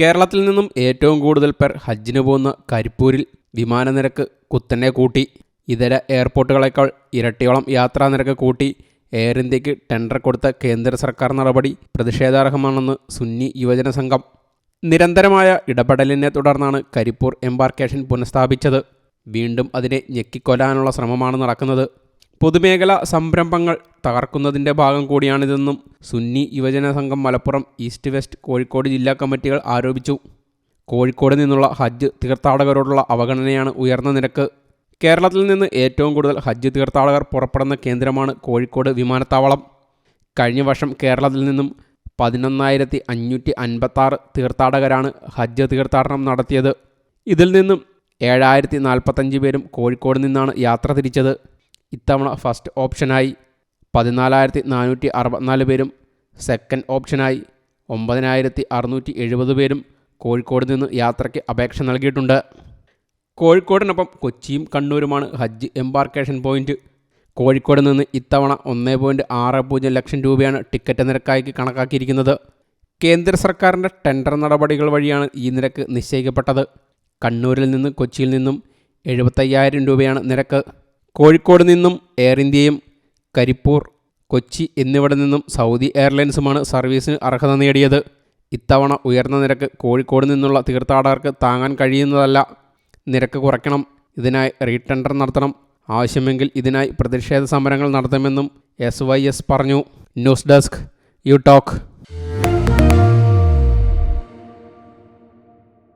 കേരളത്തിൽ നിന്നും ഏറ്റവും കൂടുതൽ പേർ ഹജ്ജിന് പോകുന്ന കരിപ്പൂരിൽ വിമാന നിരക്ക് കുത്തനെ കൂട്ടി. ഇതര എയർപോർട്ടുകളേക്കാൾ ഇരട്ടിയോളം യാത്രാ നിരക്ക് കൂട്ടി. എയർ ഇന്ത്യയ്ക്ക് ടെൻഡർ കൊടുത്ത കേന്ദ്ര സർക്കാർ നടപടി പ്രതിഷേധാർഹമാണെന്ന് സുന്നി യുവജന സംഘം നിരന്തരമായ ഇടപെടലിനെ തുടർന്നാണ് കരിപ്പൂർ എംബാർക്കേഷൻ പുനഃസ്ഥാപിച്ചത്. വീണ്ടും അതിനെ ഞെക്കിക്കൊല്ലാനുള്ള ശ്രമമാണ് നടക്കുന്നത്. പൊതുമേഖലാ സംരംഭങ്ങൾ തകർക്കുന്നതിന്റെ ഭാഗം കൂടിയാണിതെന്നും സുന്നി യുവജന സംഘം മലപ്പുറം ഈസ്റ്റ് വെസ്റ്റ് കോഴിക്കോട് ജില്ലാ കമ്മിറ്റികൾ ആരോപിച്ചു. കോഴിക്കോട് നിന്നുള്ള ഹജ്ജ് തീർത്ഥാടകരോടുള്ള അവഗണനയാണ് ഉയർന്ന നിരക്ക്. കേരളത്തിൽ നിന്ന് ഏറ്റവും കൂടുതൽ ഹജ്ജ് തീർത്ഥാടകർ പുറപ്പെടുന്ന കേന്ദ്രമാണ് കോഴിക്കോട് വിമാനത്താവളം. കഴിഞ്ഞ വർഷം കേരളത്തിൽ നിന്നും പതിനൊന്നായിരത്തി അഞ്ഞൂറ്റി അൻപത്താറ് തീർത്ഥാടകരാണ് ഹജ്ജ് തീർത്ഥാടനം നടത്തിയത്. ഇതിൽ നിന്നും ഏഴായിരത്തി നാൽപ്പത്തഞ്ച് പേരും കോഴിക്കോട് നിന്നാണ് യാത്ര തിരിച്ചത്. ഇത്തവണ ഫസ്റ്റ് ഓപ്ഷനായി പതിനാലായിരത്തി നാനൂറ്റി അറുപത്തിനാല് പേരും സെക്കൻഡ് ഓപ്ഷനായി ഒമ്പതിനായിരത്തി അറുന്നൂറ്റി എഴുപത് പേരും കോഴിക്കോട് നിന്ന് യാത്രയ്ക്ക് അപേക്ഷ നൽകിയിട്ടുണ്ട്. കോഴിക്കോടിനൊപ്പം കൊച്ചിയും കണ്ണൂരുമാണ് ഹജ്ജ് എംബാർക്കേഷൻ പോയിന്റ് കോഴിക്കോട് നിന്ന് ഇത്തവണ ഒന്നേ പോയിന്റ് ആറ് പൂജ്യം ലക്ഷം രൂപയാണ് ടിക്കറ്റ് നിരക്കായി കണക്കാക്കിയിരിക്കുന്നത്. കേന്ദ്ര സർക്കാരിന്റെ ടെൻഡർ നടപടികൾ വഴിയാണ് ഈ നിരക്ക് നിശ്ചയിക്കപ്പെട്ടത്. കണ്ണൂരിൽ നിന്ന് കൊച്ചിയിൽ നിന്നും എഴുപത്തയ്യായിരം രൂപയാണ് നിരക്ക്. കോഴിക്കോട് നിന്നും എയർ ഇന്ത്യയും കരിപ്പൂർ കൊച്ചി എന്നിവിടെ നിന്നും സൗദി എയർലൈൻസുമാണ് സർവീസിന് അർഹത നേടിയത്. ഇത്തവണ ഉയർന്ന നിരക്ക് കോഴിക്കോട് നിന്നുള്ള തീർത്ഥാടകർക്ക് താങ്ങാൻ കഴിയുന്നതല്ല. നിരക്ക് കുറയ്ക്കണം ഇതിനായി റീടെൻഡർ നടത്തണം. ആവശ്യമെങ്കിൽ ഇതിനായി പ്രതിഷേധ സമരങ്ങൾ നടത്തുമെന്നും എസ് വൈ എസ് പറഞ്ഞു. News desk you talk.